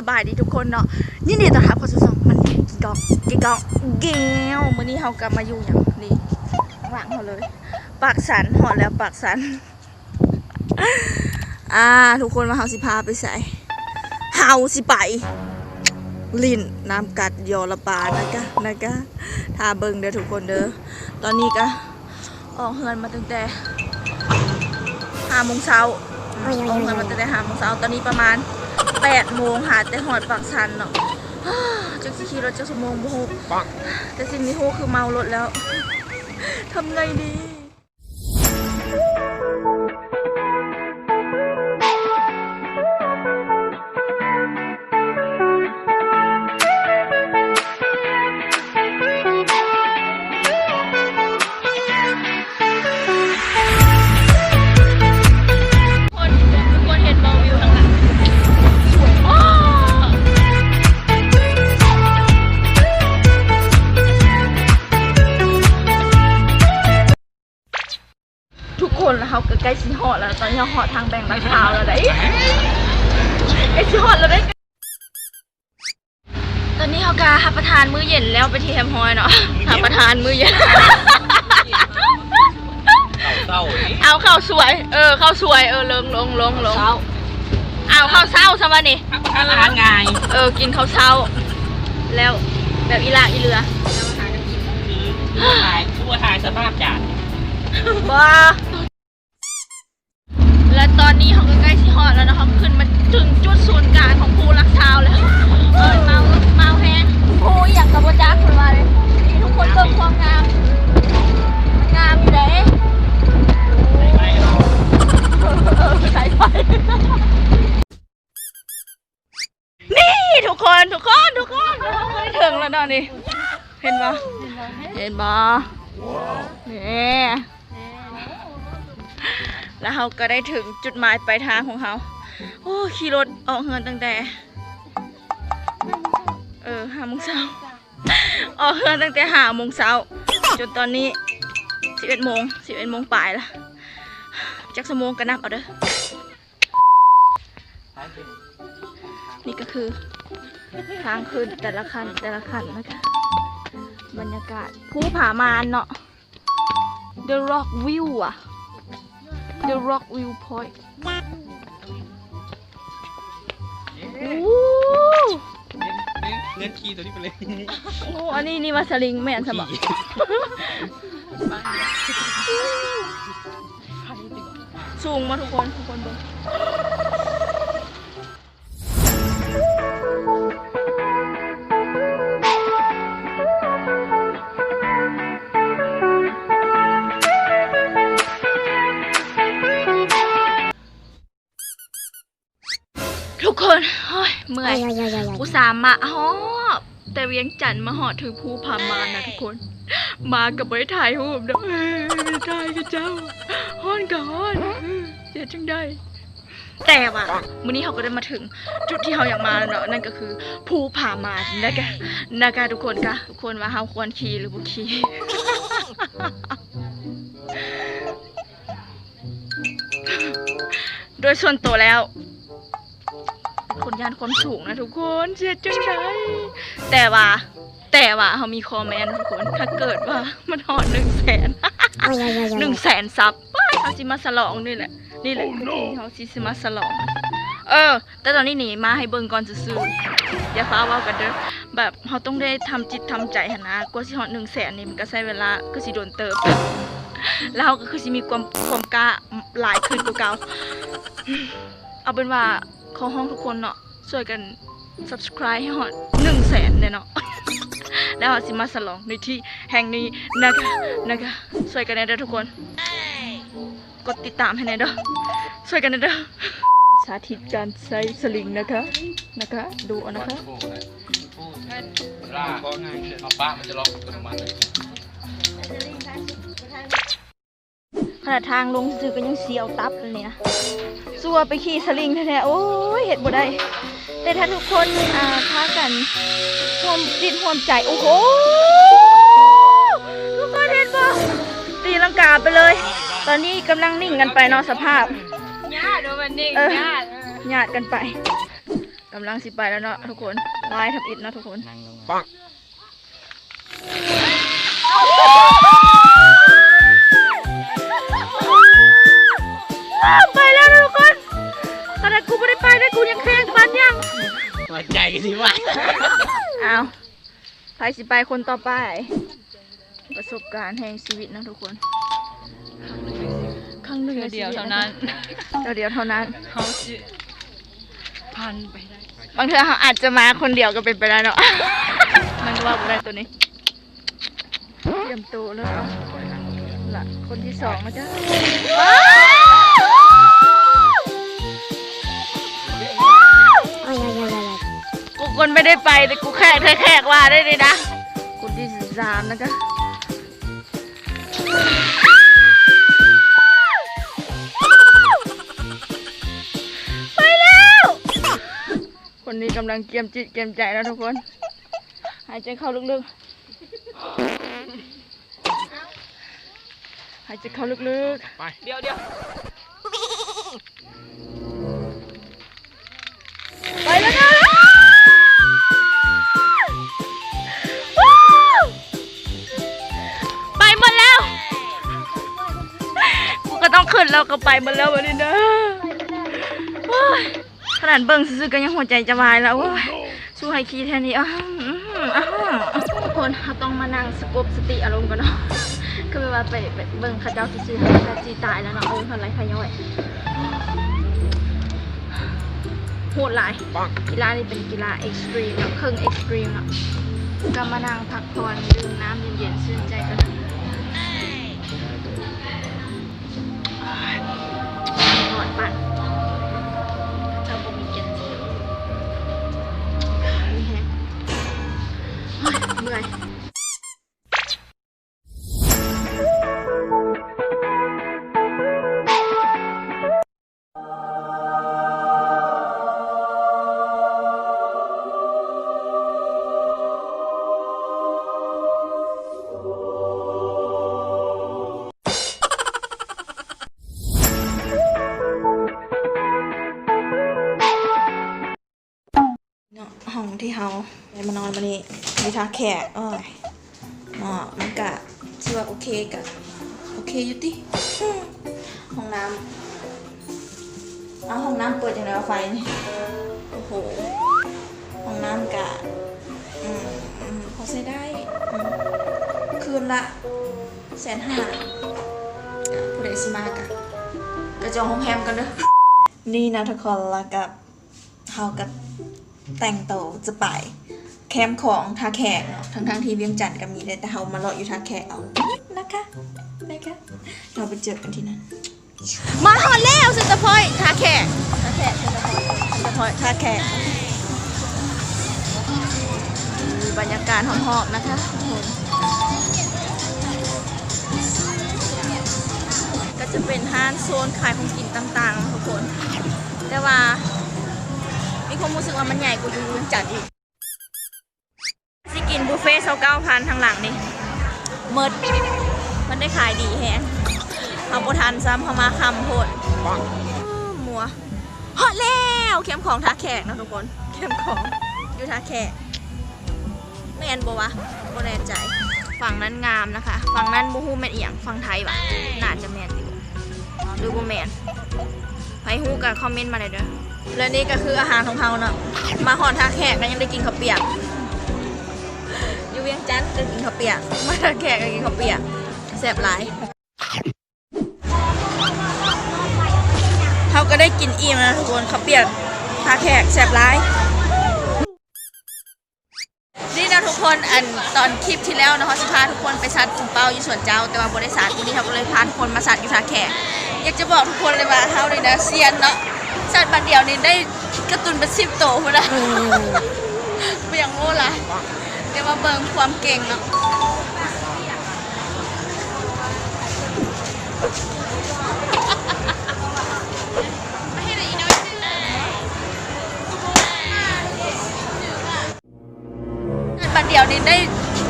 สบายดีทุกคนเนาะนี่นี่ต่อหาคนสองมันกี่กองกี่กองเกลียวมื้อนี้เฮากลับมาอยู่อย่างนี่ข้างหลังเขาเลย ปากสันหอดแล้วปากสันอ่าทุกคนมาเฮาสิพาไปใส่เฮาสิไป ลิ้นน้ำกัดยอระบานะคะนะคะทาเบิงเด้อทุกคนเด้อตอนนี้ก็ออกเฮือนมาตั้งแต่ห้าโมงเช้าออกเฮือนมาตั้งแต่ห้าโมงเช้าตอนนี้ประมาณ แปดโมงหาแต่หอดปากสันเนาะจักสิขี่รถจักสมงบ่ฮู้แต่สิ่งที่ฮู้คือเมารถแล้วทำไงดี อดแล้วตอนนี้เราหอดทางแบ่งลาดพร้าวแล้วได้ใกล้สิหอดแล้วได้ ตอนนี้เขากาหับประทานมื้อเย็นแล้วไปที่แฮมฮอยเนาะหับประทานมื้อเย็น เศร้าเอาข้าวสวย เออข้าวสวย เออลงลงลงลงเอาข้าวเศร้าสมานี่อาหารง่ายเออ กินข้าวเช้า แล้วแบบอีหลาอีเรือคือถ่ายทั่วถ่ายสภาพจานบ้า และตอนนี้เขาก็ใกล้ที่ฮอดแล้วนะคะขึ้นมาถึงจุดศูนย์กลางของภูรักเช้าแล้วเออเมาเมาแฮงภูอยากกับว่าจักคนมาเลยนี่ทุกคนเบิ่งความงามมันงามอยู่ไหนไม่หรอกเออสายไฟนี่ทุกคนทุกคนทุกคนเราไม่ถึงแล้วเนาะนี่เห็นปะเห็นปะนี่ แล้วเราก็ได้ถึงจุดหมายปลายทางของเขาโอ้ขี่รถออกเฮือนตั้งแต่ เออห้าโมงเช้าออกเฮือนตั้งแต่ห้าโมงเช้าจนตอนนี้สิบเอ็ดโมงสิบเอ็ดโมงปลายละจักสมงก็นับเอาเด้อนี่ก็คือ ทางขึ้นแต่ละคันแต่ละคันนะคะบรรยากาศภูผามานเนาะ The Rock View อะ The Rock View Point อู้เงินคีย์ตัวนี้ไปเลยโอ้อันนี้นี่มาสลิงแม่นสมองสูงมาทุกคน ทุกคนดู ทุกคนเฮ้ยเมื่อยอุตส่าห์มาฮอบแต่เวียงจันทน์มาหอดถึงภูพามานนะทุกคน มากับไว้ถ่ายรูปนะเอ้ยถ่ายกับเจ้าฮ้อนกับฮ้อนเออเสียจังได้แต่ว่ามื้อนี้เขาก็ได้มาถึงจุดที่เขาอยากมาแล้วเนาะนั่นก็คือภูผามานนะคะนะคะทุกคนค่ะทุกคนว่าเขาควรขี่หรือบ่ขี่โดยส่วนตัวแล้ว คนยานคนสูงนะทุกคนเสียจังไดแต่ว่า แต่ว่าเขามีคอมเมนต์ทุกคนถ้าเกิดว่ามันหอดหนึ่งแสนหนึ่งแสนซับว้ายเขาสิมาสลองนี่แหละนี่แหละคือที่เขาสิมาสลอง เออ แต่ตอนนี้หนีมาให้เบิ่งก่อนซื่อๆอย่าฟ้าเว่ากันเด้อแบบเขาต้องได้ทำจิตทำใจหนนะกว่าสิหอดหนึ่งแสนนี่มันก็ใช้เวลาก็สิโดนเติบแล้วเขาก็คือสิมีความความกล้าหลายขึ้นกว่าเก่าเอาเป็นว่า ขอห้องทุกคนเนาะช่วยกัน subscribe ให้หอดหนึ่งแสนเนี่ยเนาะแล้วเราสิมาสลองในที่แห่งนี้นะคะนะคะช่วยกันนะเด้อทุกคน กดติดตามให้หน่อยเด้อช่วยกันนะเด้อสาธิตการใช้สลิงนะคะนะคะ ดูเอานะคะ ลาก็ง่ายเอาป้ามันจะล็อกอัตโนมัติเลย ขนาดทางลงสื่อก็ยังเสียวตับเลยนะสัวไปขี่สลิงแท้ๆโอ้ยเห็ดบ่ได้ แต่ถ้าทุกคนอ่าพากันห่วมจิตห่วมใจ โอ้โห ทุกคนเห็นปะตีลังกาไปเลย ตอนนี้กำลังนิ่งกันไปเนาะสภาพญาติดูมันนิ่งเออญาติหยาดกันไปกำลังสิไปแล้วเนาะทุกคนลายทับอิดเนาะทุกคนนั่งลงมาปัง ไปแล้วนะทุกคนขนาดกูไม่ได้ไปนะกูยังแข่งปันยังมาใจสิวะเอาไปสิไปคนต่อไป ประสบการณ์แห่งชีวิตนะทุกคน ครั้งหนึ่งในชีวิตเดียวเท่านั้นเดียวเดียวเท่านั้นเขาสิพันไปได้ บางเทื่อเขาอาจจะมาคนเดียวก็เป็นไปได้เนาะ มันก็ว่าบ่ได้ตัวนี้เตรียมตัวแล้วเอาละคนที่สองนะจ๊ะ คนไม่ได้ไปแต่กูแขกเธอแขกว่าได้เลยนะคนที่สามนะจ๊ะไปแล้ว คนนี้กำลังเกียมจิตเกียมใจนะทุกคน หายใจเข้าลึกๆ หายใจเข้าลึกไป เดี๋ยวเดี๋ยว ขึ้นแล้วก็ไปหมดแล้ววันนี้นะโอ้ยขนาดเบิ่งซื่อๆก็ยังหัวใจจะวายแล้วโอ้ยสู้ให้คีแทนนี้อ้าวอื้อหืออ้าวทุกคนเราต้องมานั่งสกบสติอารมณ์กันเนาะคือว่าไปไปเบิ่งเข้าเจ้าซื่อๆเขาจะจีตายแล้วเนาะเออเท่าไรขย่อยโหดหลายปังกีฬานี่เป็นกีฬาเอ็กซ์ตรีมเนาะเครื่องเอ็กซ์ตรีมเนาะก็มานั่งพักผ่อนดื่มน้ำเย็นๆชื่นใจกัน นาแขกอ้อยเนาะมันกะชื่อว่าโอเคกะโอเคอยู่ติห้องน้ำเอาห้องน้ำเปิดอย่างไรไฟนี่โอ้โหห้องน้ำกะอืมอืมพอใช้ได้คืนละแสนห้าผู้ใดสิมากะกระจองห้องแฮมกันเด้อนี่นะทุกคนล้วกับเฮากับแต่งโตวจะไป แคมป์ของทาแขกเนาะทั้งทั้งๆที่เวียงจันทร์ก็มีเลยแต่เฮามารออยู่ทาแขกเอานะคะนะคะเราไปเจอกันที่นั่นมาฮอดแล้วสุดตะพอยทาแขกทาแขกสุดตะพอยทาแขกมีบรรยากาศหอมๆนะคะทุกคนก็จะเป็นห้านโซนขายของกินต่างๆนะทุกคน แต่ว่ามีความรู้สึกว่ามันใหญ่กว่าอยู่เวียงจันทร์อีกสิ กินบุฟเฟ่ต์เก้าพันทางหลังนี่เมิดมันได้ขายดีแฮงเอาโบทันซ้ำเขามาคำโพดปังมัวฮอตแล้วเข้มของทาแขกนะทุกคนเข้มของอยู่ทาแขกไม่แอนบวะโบแนใจ ฝั่งนั้นงามนะคะ ฝั่งนั้นบูฮูแมนเอียงฝั่งไทยปะน่าจะแมนอยู่หรือบูแมนไปฮู้กับคอมเมนต์มาเลยเด้อและนี่ก็คืออาหารของเราเนาะมาหอนทาแขกก็ยังได้กินข้าวเปียก วียงจันทร์ก็กินข้าวเปียกมาท่าแขกก็กินข้าวเปียกแซ่บหลายเขาก็ได้กินอิ่มแล้วทุกคนเขาวเปียกทาแขกแสบร้ายนี่นะทุกคนอันตอนคลิปที่แล้วนะเขาจะพาทุกคนไปซัดถุงเป้าอยู่สวนเจ้า แต่ว่าบริษัทที่นี่เขาก็เลยพาทุกคนมาซัดอยู่ทาแขกอยากจะบอกทุกคนเลยว่าเขาเลยนะเซียนเนาะซัดบันเดียวนี่ได้กระตุนเป็นสิบโตพอนะไม่อย่างโง่ละ เดี๋ยวมาเบิงความเก่งเนาะบันเดียวนี่ได้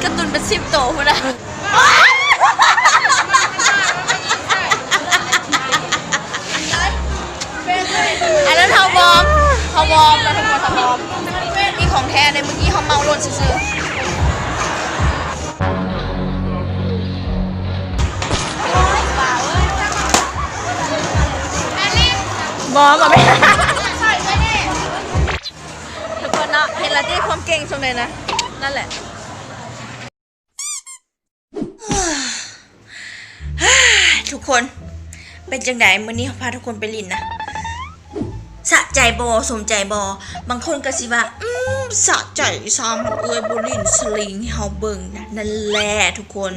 กระตุนเป็นสิบโตพอนะอันนั้นเขาวอมเขาวอร์มนะทุกคนเขาวอร์มซื่อๆบอมาล้วนซื้อ ไม่ทุกคนเนาะเห็นละที่ความเก่งชมเลยนะ นั่นแหละทุกคนเป็นจังไดมื้อนี้พาทุกคนไปลินนะ สะใจบอสมใจบอบางคนก็สิว่า อืมสะใจซ้ำเอ้ยบุลินสลิงเฮาเบิ่งนะนั่นแหละทุกคน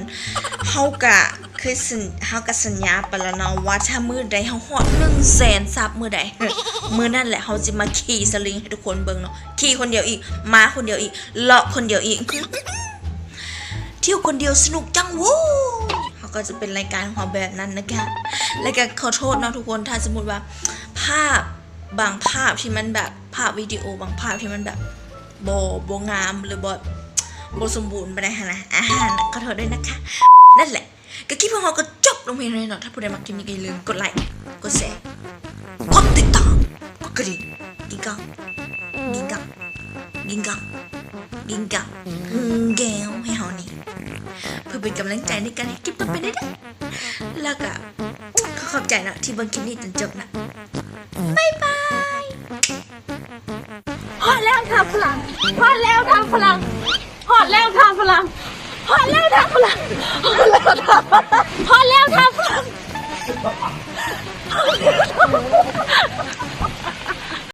เฮากะคือสัญเฮากะสัญญาไปแล้วเนาะว่าถ้ามือใดเฮาฮอด1แสนซับมือใดมือนั่นแหละเฮาจะมาขี่สลิงให้ทุกคนเบิ่งเนาะขี่คนเดียวอีกมาคนเดียวอีกเลาะคนเดียวอีกเที่ยวคนเดียวสนุกจังวู้เขาก็จะเป็นรายการของเขาแบบนั้นนะคะและก็ขอโทษเนาะทุกคนถ้าสมมติว่าภาพ บางภาพที่มันแบบภาพวิดีโอบางภาพที่มันแบบโบโบงามหรือบโบสมบูรณ์ไปได้นะอาหารขอโทษด้วยนะคะ นั่นแหละ ก็คิดว่าเราก็จบลงเพียงเท่านี้เนาะถ้าผู้ใดมักคลิปนี้ก็อย่าลืมกดไลค์ กดแชร์ กดติดตาม กดกระดิ่งกิ้งกังกิ้งกังกิ้งกังกิ้งกังแก้วให้เฮานี่ เพื่อเป็นกำลังใจในการให้คลิปต่อไปได้ด้อแล้วก็ขอขอบใจนะที่เบิ่งคลิปนี้จนจบนะบ๊ายบาย พอดแล้วทำพลังพอดแล้วทำพลังพอดแล้วทำพลังพอดแล้วทำพลังพอดแล้วทำพลังพอดแล้วทำพลัง